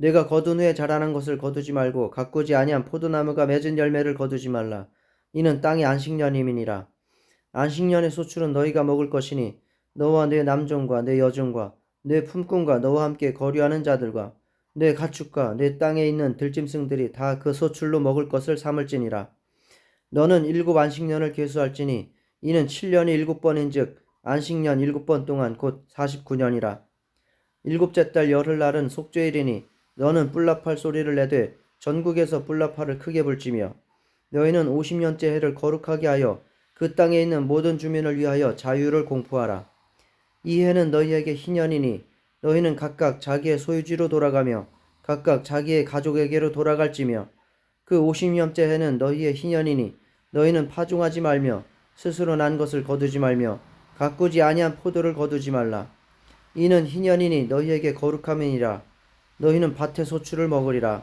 내가 거둔 후에 자라난 것을 거두지 말고 가꾸지 아니한 포도나무가 맺은 열매를 거두지 말라. 이는 땅의 안식년임이니라. 안식년의 소출은 너희가 먹을 것이니 너와 내 남종과 내 여종과 내 품꾼과 너와 함께 거류하는 자들과 내 가축과 내 땅에 있는 들짐승들이 다 그 소출로 먹을 것을 삼을지니라. 너는 일곱 안식년을 계수할지니 이는 7년이 일곱 번인즉 안식년 일곱 번 동안 곧 49년이라. 일곱째 달 열흘 날은 속죄일이니 너는 뿔라팔 소리를 내되 전국에서 뿔라팔을 크게 불지며 너희는 50년째 해를 거룩하게 하여 그 땅에 있는 모든 주민을 위하여 자유를 공포하라. 이 해는 너희에게 희년이니 너희는 각각 자기의 소유지로 돌아가며 각각 자기의 가족에게로 돌아갈지며 그 50년째 해는 너희의 희년이니 너희는 파종하지 말며 스스로 난 것을 거두지 말며 가꾸지 아니한 포도를 거두지 말라. 이는 희년이니 너희에게 거룩함이니라. 너희는 밭의 소출을 먹으리라.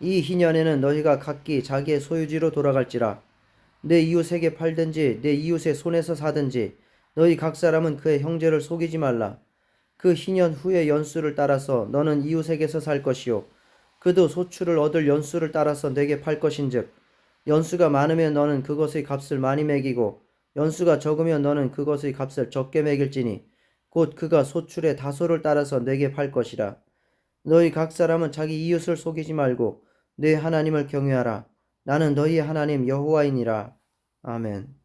이 희년에는 너희가 각기 자기의 소유지로 돌아갈지라. 내 이웃에게 팔든지 내 이웃의 손에서 사든지 너희 각 사람은 그의 형제를 속이지 말라. 그 희년 후의 연수를 따라서 너는 이웃에게서 살 것이요. 그도 소출을 얻을 연수를 따라서 내게 팔 것인즉 연수가 많으면 너는 그것의 값을 많이 매기고 연수가 적으면 너는 그것의 값을 적게 매길지니 곧 그가 소출의 다소를 따라서 내게 팔 것이라. 너희 각 사람은 자기 이웃을 속이지 말고 내 하나님을 경외하라. 나는 너희 하나님 여호와이니라. 아멘.